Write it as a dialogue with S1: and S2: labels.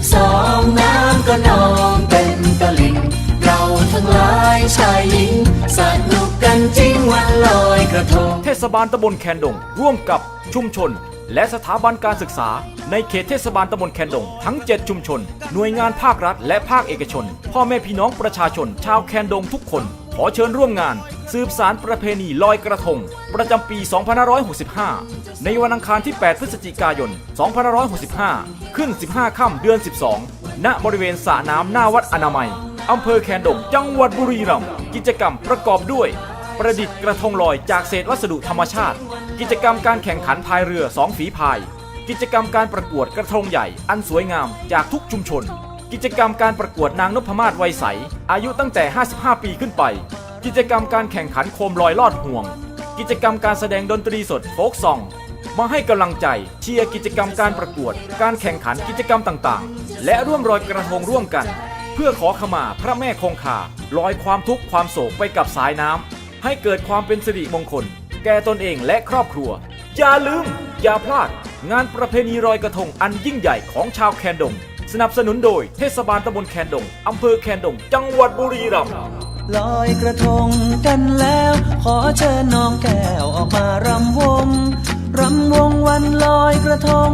S1: บสองน้ำก็นองเต็มตลิ่งเราทั้งหลายชายหญิงสนุกกันจริงวันลอยกระทง
S2: เทศบาลตำบลแคนดง ร่วมกับชุมชน และสถาบันการศึกษา ในเขตเทศบาลตำบลแคนดง ทั้ง 7 ชุมชน หน่วยงานภาครัฐ และภาคเอกชน พ่อแม่พี่น้องประชาชน ชาวแคนดงทุกคน ขอเชิญร่วมงาน สืบสารประเพณีลอยกระทง ประจำปี 2565 ในวันอังคารที่ 8 พฤศจิกายน 2565 ขึ้น 15 ค่ำเดือน 12 ณ บริเวณสระน้ำหน้าวัดอนามัย อำเภอแคนดงจังหวัดบุรีรัมย์ กิจกรรมประกอบด้วย ประดิษฐ์กระทงลอยจากเศษวัสดุธรรมชาติ กิจกรรมการแข่งขันพายเรือสองฝีพาย กิจกรรมการประกวดกระทงใหญ่ อันสวยงามจากทุกชุมชน กิจกรรมการประกวดนางนพมาศวัยใส อายุตั้งแต่ 55 ปีขึ้นไป กิจกรรมการแข่งขันโคมลอยลอดห่วง กิจกรรมการแสดงดนตรีสดโฟกซอง มาให้กำลังใจ เชียร์กิจกรรมการประกวด การแข่งขันกิจกรรมต่างๆ และร่วมรอยกระทงร่วมกัน เพื่อขอขมาพระแม่คงคาลอยความทุกข์ความโศกไปกับสายน้ำให้เกิดความเป็นสิริมงคล แก่ตนเองและครอบครัว อย่าลืม อย่าพลาด งานประเพณีลอยกระทงอันยิ่งใหญ่ของชาวแคนดง สนับสนุนโดยเทศบาลตำบลแคนดงอำเภอแคนดง จังหวัดบุรีรัมย์
S1: ลอยกระทงกันแล้ว ขอเชิญน้องแก้วออกมารำวง รำวงวันลอยกระทง